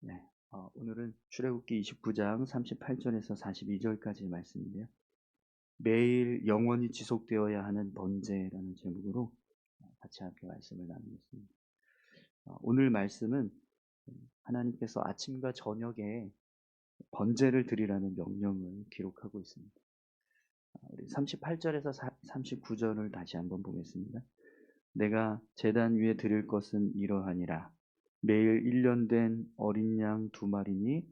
네, 어, 오늘은 출애굽기 29장 38절에서 42절까지의 말씀인데요. 매일 영원히 지속되어야 하는 번제라는 제목으로 같이 함께 말씀을 나누겠습니다. 어, 오늘 말씀은 하나님께서 아침과 저녁에 번제를 드리라는 명령을 기록하고 있습니다. 어, 우리 38절에서 39절을 다시 한번 보겠습니다. 내가 재단 위에 드릴 것은 이러하니라. 매일 1년 된 어린 양 두 마리니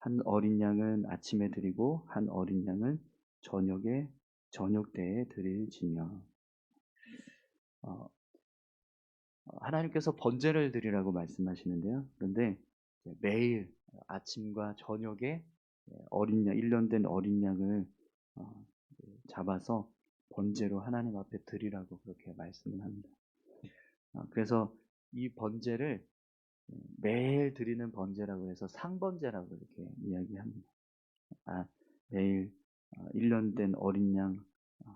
한 어린 양은 아침에 드리고 한 어린 양은 저녁에 저녁 때에 드릴지며 어, 하나님께서 번제를 드리라고 말씀하시는데요. 그런데 매일 아침과 저녁에 어린 양 1년 된 어린 양을 어, 잡아서 번제로 하나님 앞에 드리라고 그렇게 말씀을 합니다. 어, 그래서 이 번제를 매일 드리는 번제라고 해서 상번제라고 이렇게 이야기합니다. 아, 매일 1년 어, 된 어린 양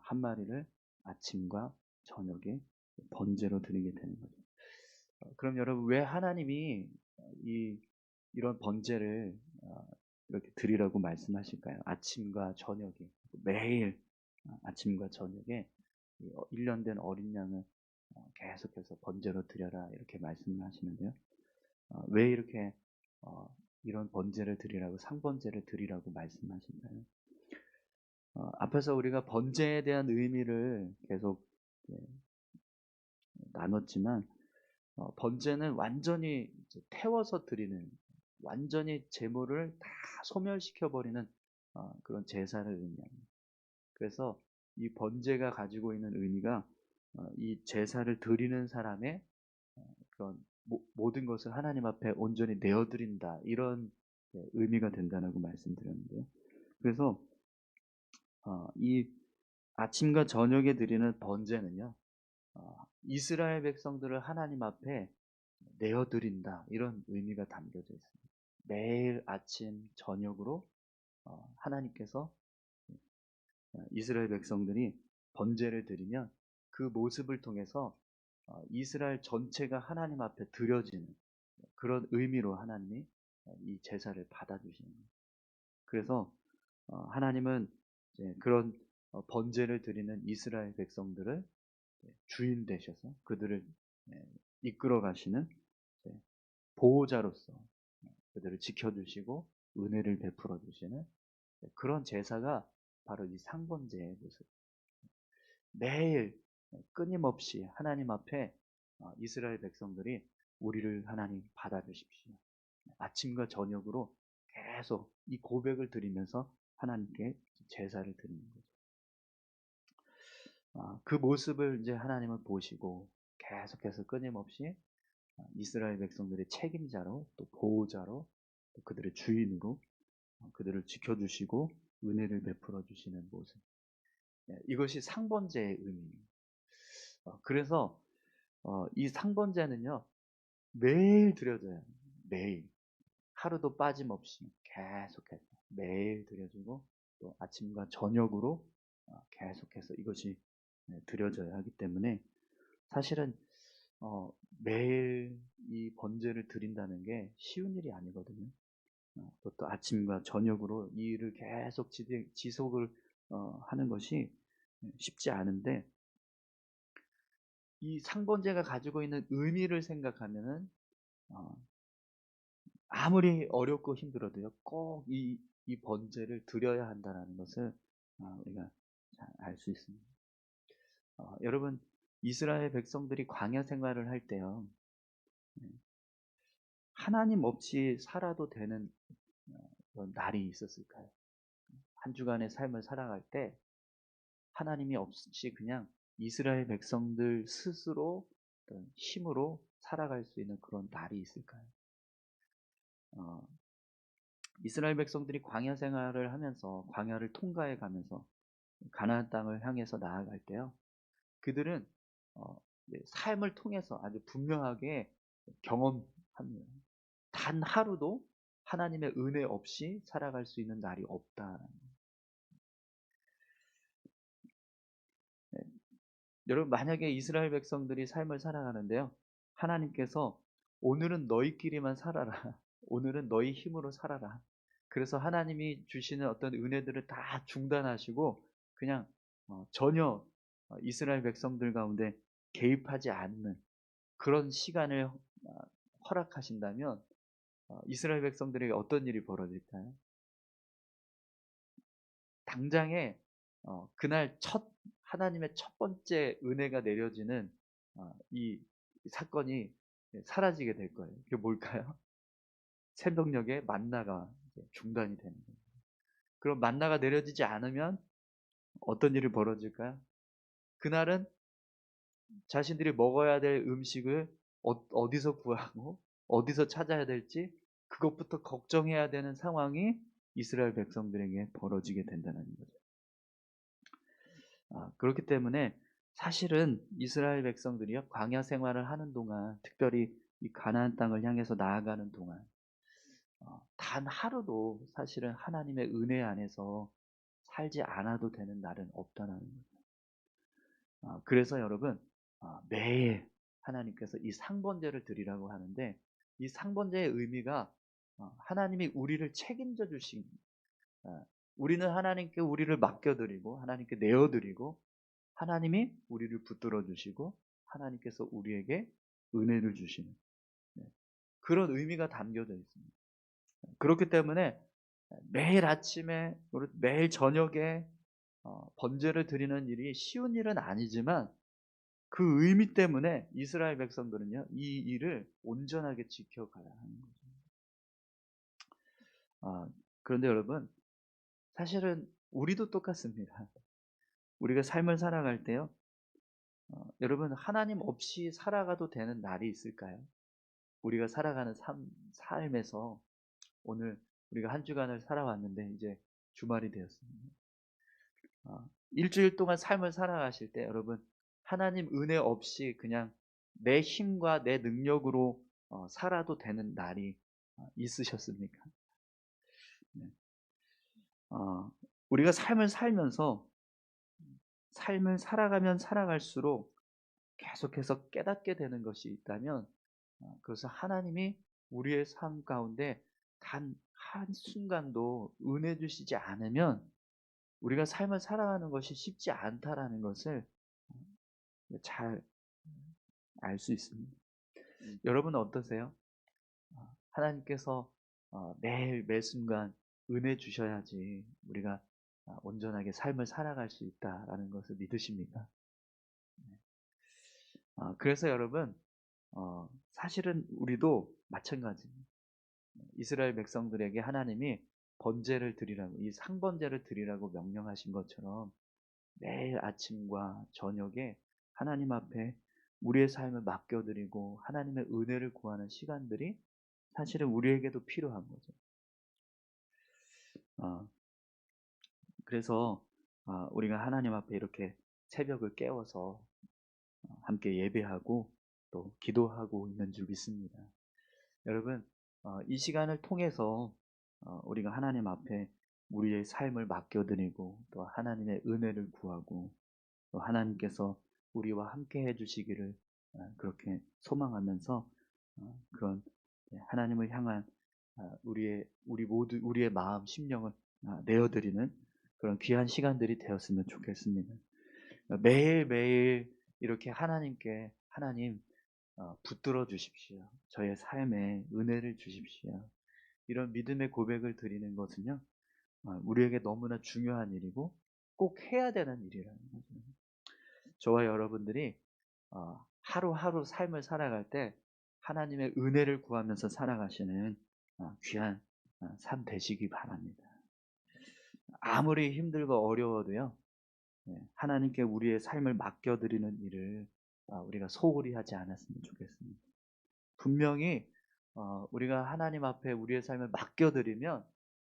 한 마리를 아침과 저녁에 번제로 드리게 되는 거죠. 어, 그럼 여러분 왜 하나님이 이 이런 번제를 어, 이렇게 드리라고 말씀하실까요? 아침과 저녁에 매일 아침과 저녁에 1년 된 어린 양을 계속해서 번제로 드려라 이렇게 말씀을 하시는데요. 어, 왜 이렇게 어, 이런 번제를 드리라고 상번제를 드리라고 말씀하신가요? 어, 앞에서 우리가 번제에 대한 의미를 계속 예, 나눴지만 어, 번제는 완전히 태워서 드리는 완전히 재물을 다 소멸시켜 버리는 어, 그런 제사를 의미합니다. 그래서 이 번제가 가지고 있는 의미가 어, 이 제사를 드리는 사람의 그런 모든 것을 하나님 앞에 온전히 내어드린다 이런 예, 의미가 된다고 말씀드렸는데요. 그래서 어, 이 아침과 저녁에 드리는 번제는요, 어, 이스라엘 백성들을 하나님 앞에 내어드린다 이런 의미가 담겨져 있습니다. 매일 아침 저녁으로 어, 하나님께서 이스라엘 백성들이 번제를 드리면 그 모습을 통해서 어, 이스라엘 전체가 하나님 앞에 드려지는 그런 의미로 하나님이 이 제사를 받아주시는 거예요. 그래서 어, 하나님은 그런 어, 번제를 드리는 이스라엘 백성들을 주인 되셔서 그들을 이끌어 가시는 보호자로서 그들을 지켜주시고 은혜를 베풀어 주시는 그런 제사가 바로 이 상번제의 모습. 매일 끊임없이 하나님 앞에 어, 이스라엘 백성들이 우리를 하나님 받아주십시오. 아침과 저녁으로 계속 이 고백을 드리면서 하나님께 제사를 드리는 거죠. 어, 그 모습을 이제 하나님은 보시고 계속해서 끊임없이 어, 이스라엘 백성들의 책임자로 또 보호자로 또 그들의 주인으로 그들을 지켜주시고 은혜를 베풀어 주시는 모습. 예, 이것이 상번제의 의미입니다. 어, 그래서 어, 이 상번제는요 매일 드려져요. 매일 하루도 빠짐없이 계속해서 매일 드려지고 또 아침과 저녁으로 어, 계속해서 이것이 네, 드려져야 하기 때문에 사실은 어, 매일 이 번제를 드린다는 게 쉬운 일이 아니거든요. 어, 또, 또 아침과 저녁으로 이 일을 계속 지속을 어, 하는 것이 쉽지 않은데 이 상번제가 가지고 있는 의미를 생각하면은 어, 아무리 어렵고 힘들어도요 꼭이 이 번제를 드려야 한다는 것을 어, 우리가 알수 있습니다. 어, 여러분 이스라엘 백성들이 광야 생활을 할 때요 네, 하나님 없이 살아도 되는 어, 날이 있었을까요? 한 주간의 삶을 살아갈 때 하나님이 없이 그냥 이스라엘 백성들 스스로 힘으로 살아갈 수 있는 그런 날이 있을까요? 어, 이스라엘 백성들이 광야 생활을 하면서 광야를 통과해 가면서 가나안 땅을 향해서 나아갈 때요. 그들은 어, 삶을 통해서 아주 분명하게 경험합니다. 단 하루도 하나님의 은혜 없이 살아갈 수 있는 날이 없다. 여러분 만약에 이스라엘 백성들이 삶을 살아가는데요. 하나님께서 오늘은 너희끼리만 살아라. 오늘은 너희 힘으로 살아라. 그래서 하나님이 주시는 어떤 은혜들을 다 중단하시고 그냥 어, 전혀 어, 이스라엘 백성들 가운데 개입하지 않는 그런 시간을 어, 허락하신다면 어, 이스라엘 백성들에게 어떤 일이 벌어질까요? 당장에 어, 그날 첫 하나님의 첫 번째 은혜가 내려지는 어, 이 사건이 사라지게 될 거예요. 그게 뭘까요? 새벽녘에 만나가 중단이 되는 거예요. 그럼 만나가 내려지지 않으면 어떤 일이 벌어질까요? 그날은 자신들이 먹어야 될 음식을 어, 디서 구하고 어디서 찾아야 될지 그것부터 걱정해야 되는 상황이 이스라엘 백성들에게 벌어지게 된다는 거죠. 아, 그렇기 때문에 사실은 이스라엘 백성들이요 광야 생활을 하는 동안 특별히 이 가나안 땅을 향해서 나아가는 동안 어, 단 하루도 사실은 하나님의 은혜 안에서 살지 않아도 되는 날은 없다는 거죠. 어, 그래서 여러분 어, 매일 하나님께서 이 상번제를 드리라고 하는데 이 상번제의 의미가 어, 하나님이 우리를 책임져 주신 어, 우리는 하나님께 우리를 맡겨드리고 하나님께 내어드리고 하나님이 우리를 붙들어 주시고 하나님께서 우리에게 은혜를 주시는 네, 그런 의미가 담겨져 있습니다. 그렇기 때문에 매일 아침에 매일 저녁에 어, 번제를 드리는 일이 쉬운 일은 아니지만 그 의미 때문에 이스라엘 백성들은요 이 일을 온전하게 지켜가야 하는 거죠. 아, 그런데 여러분 사실은 우리도 똑같습니다. 우리가 삶을 살아갈 때요. 어, 여러분 하나님 없이 살아가도 되는 날이 있을까요? 우리가 살아가는 삶, 삶에서 오늘 우리가 한 주간을 살아왔는데 이제 주말이 되었습니다. 어, 일주일 동안 삶을 살아가실 때 여러분 하나님 은혜 없이 그냥 내 힘과 내 능력으로 어, 살아도 되는 날이 어, 있으셨습니까? 네. 어, 우리가 삶을 살면서 삶을 살아가면 살아갈수록 계속해서 깨닫게 되는 것이 있다면 어, 그것은 하나님이 우리의 삶 가운데 단 한 순간도 은혜 주시지 않으면 우리가 삶을 살아가는 것이 쉽지 않다라는 것을 어, 잘알 수 있습니다. 음. 여러분은 어떠세요? 어, 하나님께서 매일 매 순간 은혜 주셔야지 우리가 온전하게 삶을 살아갈 수 있다라는 것을 믿으십니까? 네. 그래서 여러분 사실은 우리도 마찬가지입니다. 이스라엘 백성들에게 하나님이 번제를 드리라고 이 상번제를 드리라고 명령하신 것처럼 매일 아침과 저녁에 하나님 앞에 우리의 삶을 맡겨드리고 하나님의 은혜를 구하는 시간들이 사실은 우리에게도 필요한 거죠. 어, 그래서 어, 우리가 하나님 앞에 이렇게 새벽을 깨워서 어, 함께 예배하고 또 기도하고 있는 줄 믿습니다. 여러분 어, 이 시간을 통해서 어, 우리가 하나님 앞에 우리의 삶을 맡겨드리고 또 하나님의 은혜를 구하고 또 하나님께서 우리와 함께 해주시기를 어, 그렇게 소망하면서 그런 네, 하나님을 향한 우리의 우리 모두 우리의 마음 심령을 내어드리는 그런 귀한 시간들이 되었으면 좋겠습니다. 매일 매일 이렇게 하나님께 하나님 어, 붙들어 주십시오. 저의 삶에 은혜를 주십시오. 이런 믿음의 고백을 드리는 것은요, 어, 우리에게 너무나 중요한 일이고 꼭 해야 되는 일이라는 거죠. 저와 여러분들이 어, 하루하루 삶을 살아갈 때 하나님의 은혜를 구하면서 살아가시는 귀한 삶 되시기 바랍니다. 아무리 힘들고 어려워도요, 네, 하나님께 우리의 삶을 맡겨드리는 일을 아, 우리가 소홀히 하지 않았으면 좋겠습니다. 분명히 어, 우리가 하나님 앞에 우리의 삶을 맡겨드리면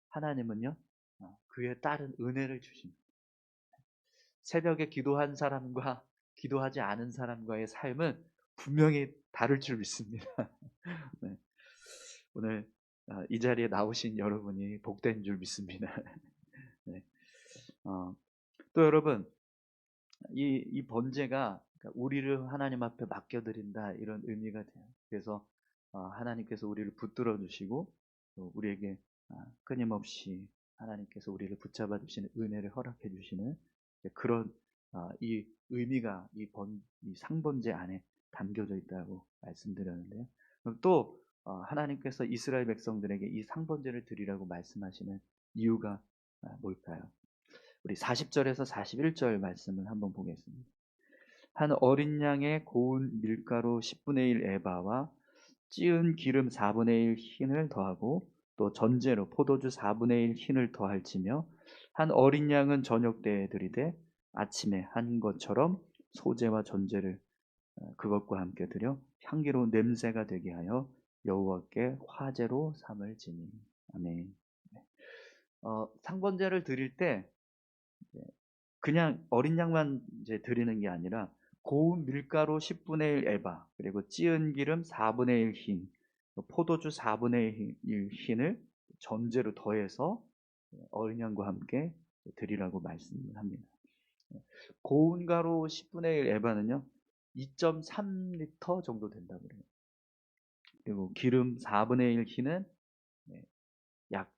하나님은요 어, 그에 따른 은혜를 주십니다. 새벽에 기도한 사람과 기도하지 않은 사람과의 삶은 분명히 다를 줄 믿습니다. 네. 오늘 어, 이 자리에 나오신 여러분이 복된 줄 믿습니다. 네. 어, 또 여러분 이, 이 번제가 그러니까 우리를 하나님 앞에 맡겨드린다 이런 의미가 돼요. 그래서 어, 하나님께서 우리를 붙들어 주시고 또 우리에게 아, 끊임없이 하나님께서 우리를 붙잡아 주시는 은혜를 허락해 주시는 그런 아, 이 의미가 이, 번, 이 상번제 안에 담겨져 있다고 말씀드렸는데요. 또 어, 하나님께서 이스라엘 백성들에게 이 상번제를 드리라고 말씀하시는 이유가 아, 뭘까요? 우리 40절에서 41절 말씀을 한번 보겠습니다. 한 어린 양의 고운 밀가루 10분의 1 에바와 찌은 기름 4분의 1 흰을 더하고 또 전제로 포도주 4분의 1 흰을 더할지며 한 어린 양은 저녁 때에 드리되 아침에 한 것처럼 소재와 전제를 어, 그것과 함께 드려 향기로운 냄새가 되게 하여 여호와께 화제로 삼을지니 아멘. 네. 어, 상번제를 드릴 때 그냥 어린 양만 이제 드리는 게 아니라 고운 밀가루 10분의 1 에바 그리고 찌은 기름 4분의 1 흰, 포도주 4분의 1 흰을 전제로 더해서 어린 양과 함께 드리라고 말씀을 합니다. 고운 가루 10분의 1 에바는요 2.3리터 정도 된다고 그래요. 그리고 기름 4분의 1 흰은 약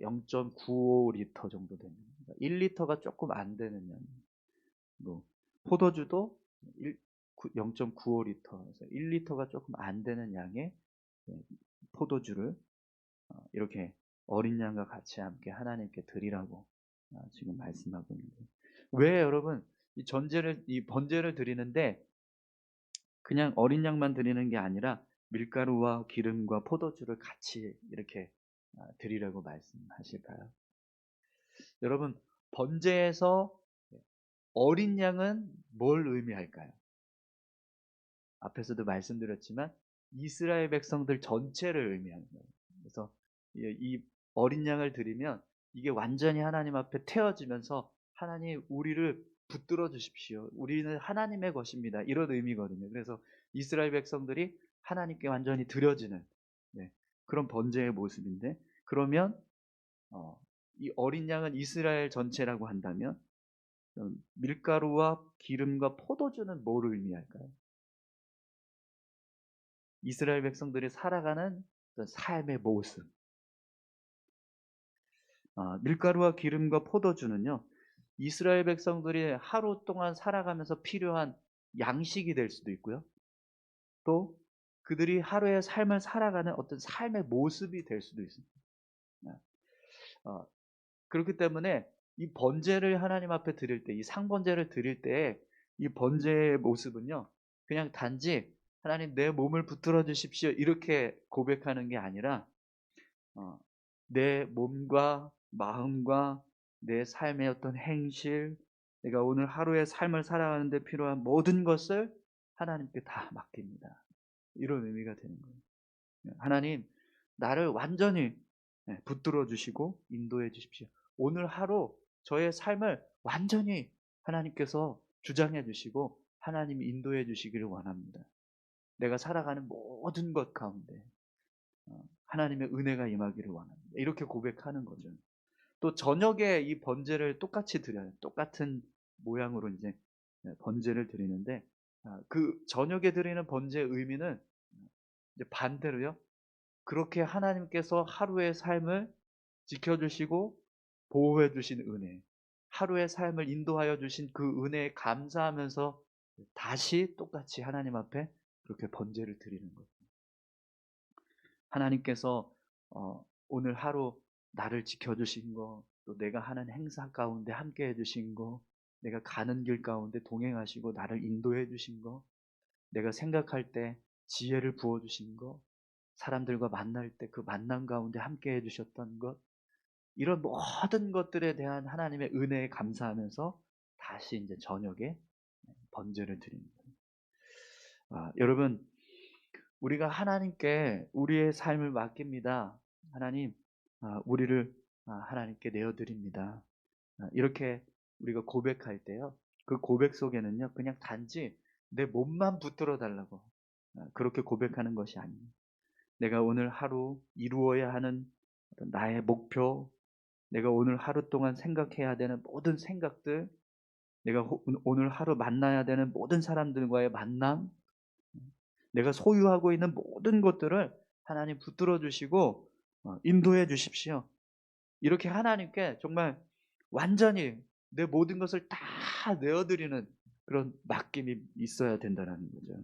0.95리터 정도 됩니다. 1리터가 조금 안 되는 양. 뭐 포도주도 0.95리터, 1리터가 조금 안 되는 양의 포도주를 어, 이렇게 어린 양과 같이 함께 하나님께 드리라고 어, 지금 말씀하고 있는데 왜 여러분 이 전제를 이 번제를 드리는데 그냥 어린 양만 드리는 게 아니라 밀가루와 기름과 포도주를 같이 이렇게 어, 드리라고 말씀하실까요? 여러분 번제에서 어린 양은 뭘 의미할까요? 앞에서도 말씀드렸지만 이스라엘 백성들 전체를 의미하는 거예요. 그래서 이 어린 양을 드리면 이게 완전히 하나님 앞에 태워지면서 하나님 우리를 붙들어 주십시오. 우리는 하나님의 것입니다. 이런 의미거든요. 그래서 이스라엘 백성들이 하나님께 완전히 드려지는 네, 그런 번제의 모습인데 그러면 어, 이 어린 양은 이스라엘 전체라고 한다면 밀가루와 기름과 포도주는 뭐를 의미할까요? 이스라엘 백성들이 살아가는 삶의 모습. 아, 밀가루와 기름과 포도주는요, 이스라엘 백성들이 하루 동안 살아가면서 필요한 양식이 될 수도 있고요. 또 그들이 하루의 삶을 살아가는 어떤 삶의 모습이 될 수도 있습니다. 어, 그렇기 때문에 이 번제를 하나님 앞에 드릴 때, 이 상번제를 드릴 때, 이 번제의 모습은요, 그냥 단지 하나님 내 몸을 붙들어 주십시오. 이렇게 고백하는 게 아니라, 어, 내 몸과 마음과 내 삶의 어떤 행실, 내가 오늘 하루의 삶을 살아가는데 필요한 모든 것을 하나님께 다 맡깁니다. 이런 의미가 되는 거예요. 하나님, 나를 완전히 네, 붙들어 주시고 인도해 주십시오. 오늘 하루 저의 삶을 완전히 하나님께서 주장해 주시고 하나님이 인도해 주시기를 원합니다. 내가 살아가는 모든 것 가운데 어, 하나님의 은혜가 임하기를 원합니다. 이렇게 고백하는 거죠. 또 저녁에 이 번제를 똑같이 드려요. 똑같은 모양으로 이제 네, 번제를 드리는데 아, 그 저녁에 드리는 번제의 의미는 반대로요. 그렇게 하나님께서 하루의 삶을 지켜주시고 보호해 주신 은혜, 하루의 삶을 인도하여 주신 그 은혜에 감사하면서 다시 똑같이 하나님 앞에 그렇게 번제를 드리는 거죠. 하나님께서 어, 오늘 하루 나를 지켜주신 거, 또 내가 하는 행사 가운데 함께 해주신 거, 내가 가는 길 가운데 동행하시고 나를 인도해 주신 거, 내가 생각할 때 지혜를 부어주신 거, 사람들과 만날 때 그 만남 가운데 함께 해주셨던 것, 이런 모든 것들에 대한 하나님의 은혜에 감사하면서 다시 이제 저녁에 번제를 드립니다. 아, 여러분, 우리가 하나님께 우리의 삶을 맡깁니다. 하나님, 아, 우리를 아, 하나님께 내어드립니다. 아, 이렇게 우리가 고백할 때요. 그 고백 속에는요, 그냥 단지 내 몸만 붙들어 달라고 아, 그렇게 고백하는 것이 아닙니다. 내가 오늘 하루 이루어야 하는 나의 목표, 내가 오늘 하루 동안 생각해야 되는 모든 생각들, 내가 오늘 하루 만나야 되는 모든 사람들과의 만남, 내가 소유하고 있는 모든 것들을 하나님 붙들어 주시고 어, 인도해 주십시오. 이렇게 하나님께 정말 완전히 내 모든 것을 다 내어드리는 그런 맡김이 있어야 된다는 거죠.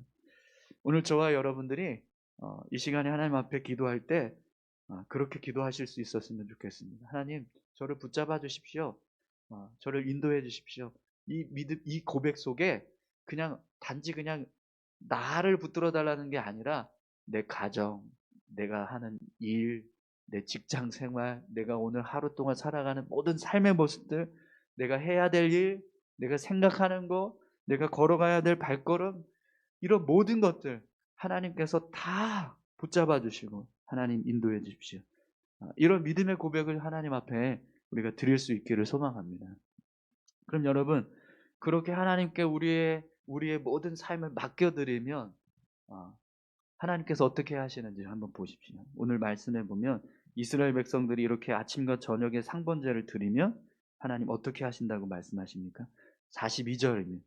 오늘 저와 여러분들이 어, 이 시간에 하나님 앞에 기도할 때 어, 그렇게 기도하실 수 있었으면 좋겠습니다. 하나님, 저를 붙잡아 주십시오. 어, 저를 인도해 주십시오. 이 믿음, 이 고백 속에 그냥 단지 그냥 나를 붙들어 달라는 게 아니라 내 가정, 내가 하는 일, 내 직장 생활, 내가 오늘 하루 동안 살아가는 모든 삶의 모습들, 내가 해야 될 일, 내가 생각하는 거, 내가 걸어가야 될 발걸음, 이런 모든 것들 하나님께서 다 붙잡아 주시고 하나님 인도해 주십시오. 아, 이런 믿음의 고백을 하나님 앞에 우리가 드릴 수 있기를 소망합니다. 그럼 여러분 그렇게 하나님께 우리의 우리의 모든 삶을 맡겨드리면 아, 하나님께서 어떻게 하시는지 한번 보십시오. 오늘 말씀해 보면 이스라엘 백성들이 이렇게 아침과 저녁에 상번제를 드리면 하나님 어떻게 하신다고 말씀하십니까? 42절입니다.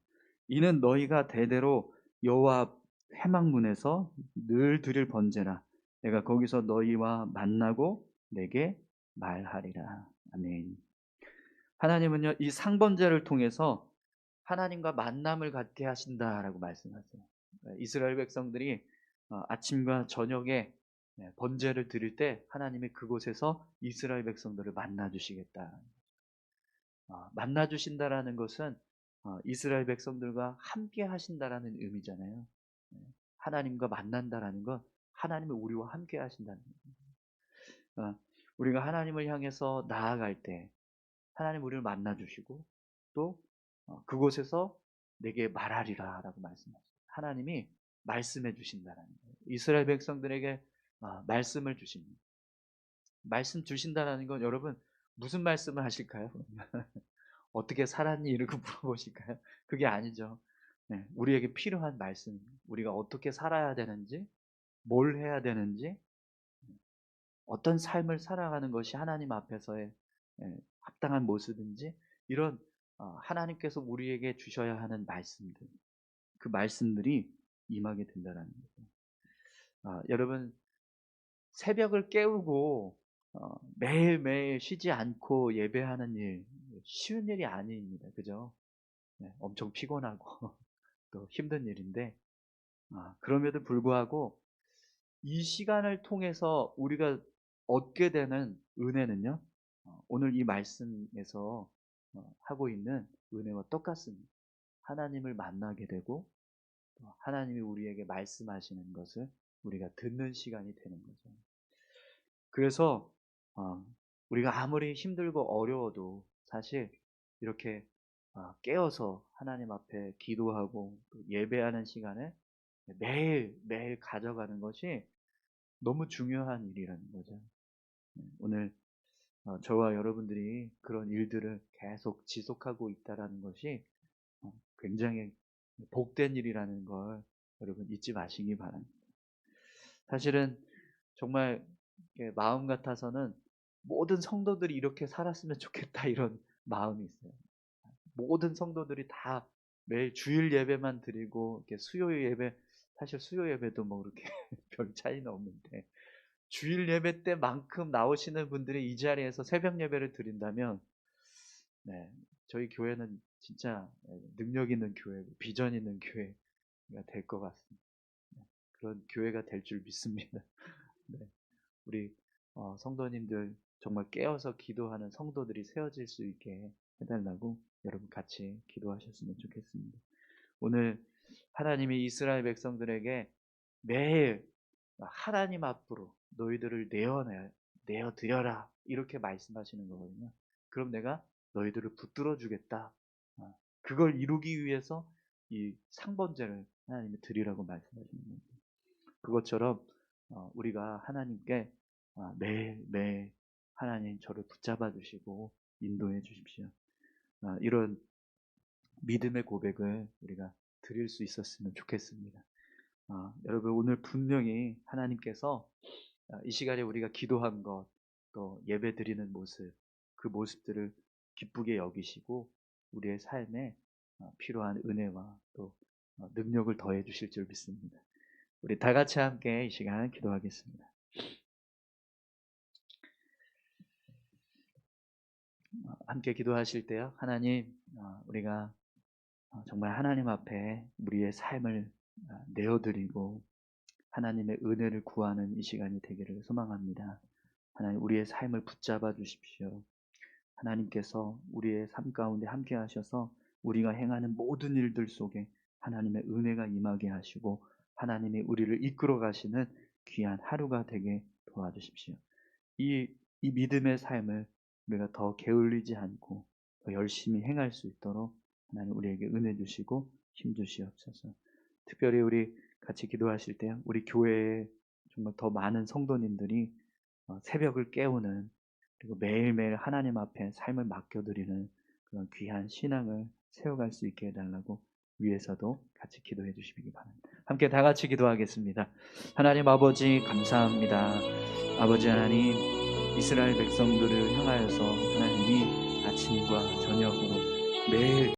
이는 너희가 대대로 여호와 해망문에서 늘 드릴 번제라. 내가 거기서 너희와 만나고 내게 말하리라. 아멘. 하나님은요, 이 상번제를 통해서 하나님과 만남을 갖게 하신다라고 말씀하세요. 이스라엘 백성들이 어, 아침과 저녁에 네, 번제를 드릴 때 하나님이 그곳에서 이스라엘 백성들을 만나 주시겠다. 어, 만나 주신다라는 것은 어, 이스라엘 백성들과 함께 하신다라는 의미잖아요. 네, 하나님과 만난다라는 건 하나님이 우리와 함께 하신다는 거예요. 우리가 하나님을 향해서 나아갈 때 하나님 우리를 만나 주시고 또 그곳에서 내게 말하리라라고 말씀하셨어요. 하나님이 말씀해 주신다라는 거예요. 이스라엘 백성들에게 아, 말씀을 주십니다. 말씀 주신다라는 건 여러분 무슨 말씀을 하실까요? 어떻게 살았니? 이렇게 물어보실까요? 그게 아니죠. 네, 우리에게 필요한 말씀, 우리가 어떻게 살아야 되는지, 뭘 해야 되는지, 어떤 삶을 살아가는 것이 하나님 앞에서의 예, 합당한 모습인지 이런 어, 하나님께서 우리에게 주셔야 하는 말씀들, 그 말씀들이 임하게 된다는 거죠. 아, 여러분 새벽을 깨우고 어, 매일매일 쉬지 않고 예배하는 일 쉬운 일이 아닙니다. 그죠? 네, 엄청 피곤하고 또 힘든 일인데 아, 그럼에도 불구하고 이 시간을 통해서 우리가 얻게 되는 은혜는요. 어, 오늘 이 말씀에서 어, 하고 있는 은혜와 똑같습니다. 하나님을 만나게 되고 하나님이 우리에게 말씀하시는 것을 우리가 듣는 시간이 되는 거죠. 그래서 어, 우리가 아무리 힘들고 어려워도 사실 이렇게 어, 깨어서 하나님 앞에 기도하고 예배하는 시간을 매일 매일 가져가는 것이 너무 중요한 일이라는 거죠. 네, 오늘 어, 저와 여러분들이 그런 일들을 계속 지속하고 있다라는 것이 굉장히 복된 일이라는 걸 여러분 잊지 마시기 바랍니다. 사실은 정말 마음 같아서는 모든 성도들이 이렇게 살았으면 좋겠다 이런 마음이 있어요. 모든 성도들이 다 매일 주일 예배만 드리고 이렇게 수요 예배 사실 수요 예배도 뭐 그렇게 별 차이는 없는데 주일 예배 때만큼 나오시는 분들이 이 자리에서 새벽 예배를 드린다면 네, 저희 교회는 진짜 능력 있는 교회, 비전 있는 교회가 될 것 같습니다. 네, 그런 교회가 될 줄 믿습니다. 네, 우리 어, 성도님들 정말 깨어서 기도하는 성도들이 세워질 수 있게 해달라고 여러분 같이 기도하셨으면 좋겠습니다. 오늘 하나님이 이스라엘 백성들에게 매일 하나님 앞으로 너희들을 내어내, 내어드려라 이렇게 말씀하시는 거거든요. 그럼 내가 너희들을 붙들어 주겠다. 어, 그걸 이루기 위해서 이 상번제를 하나님이 드리라고 말씀하시는 겁니다. 그것처럼 어, 우리가 하나님께 어, 매일 매일 하나님 저를 붙잡아 주시고 인도해 주십시오. 이런 믿음의 고백을 우리가 드릴 수 있었으면 좋겠습니다. 여러분 오늘 분명히 하나님께서 이 시간에 우리가 기도한 것, 또 예배 드리는 모습, 그 모습들을 기쁘게 여기시고 우리의 삶에 어, 필요한 은혜와 또 어, 능력을 더해 주실 줄 믿습니다. 우리 다 같이 함께 이 시간 기도하겠습니다. 함께 기도하실 때요. 하나님, 어, 우리가 어, 정말 하나님 앞에 우리의 삶을 어, 내어드리고 하나님의 은혜를 구하는 이 시간이 되기를 소망합니다. 하나님, 우리의 삶을 붙잡아 주십시오. 하나님께서 우리의 삶 가운데 함께 하셔서 우리가 행하는 모든 일들 속에 하나님의 은혜가 임하게 하시고 하나님이 우리를 이끌어 가시는 귀한 하루가 되게 도와주십시오. 이, 이 믿음의 삶을 우리가 더 게을리지 않고 더 열심히 행할 수 있도록 하나님 우리에게 은혜 주시고 힘 주시옵소서. 특별히 우리 같이 기도하실 때 우리 교회에 정말 더 많은 성도님들이 어, 새벽을 깨우는 그리고 매일매일 하나님 앞에 삶을 맡겨드리는 그런 귀한 신앙을 세워갈 수 있게 해달라고 위에서도 같이 기도해 주시기 바랍니다. 함께 다 같이 기도하겠습니다. 하나님 아버지 감사합니다. 아버지 하나님 이스라엘 백성들을 향하여서 하나님이 아침과 저녁으로 매일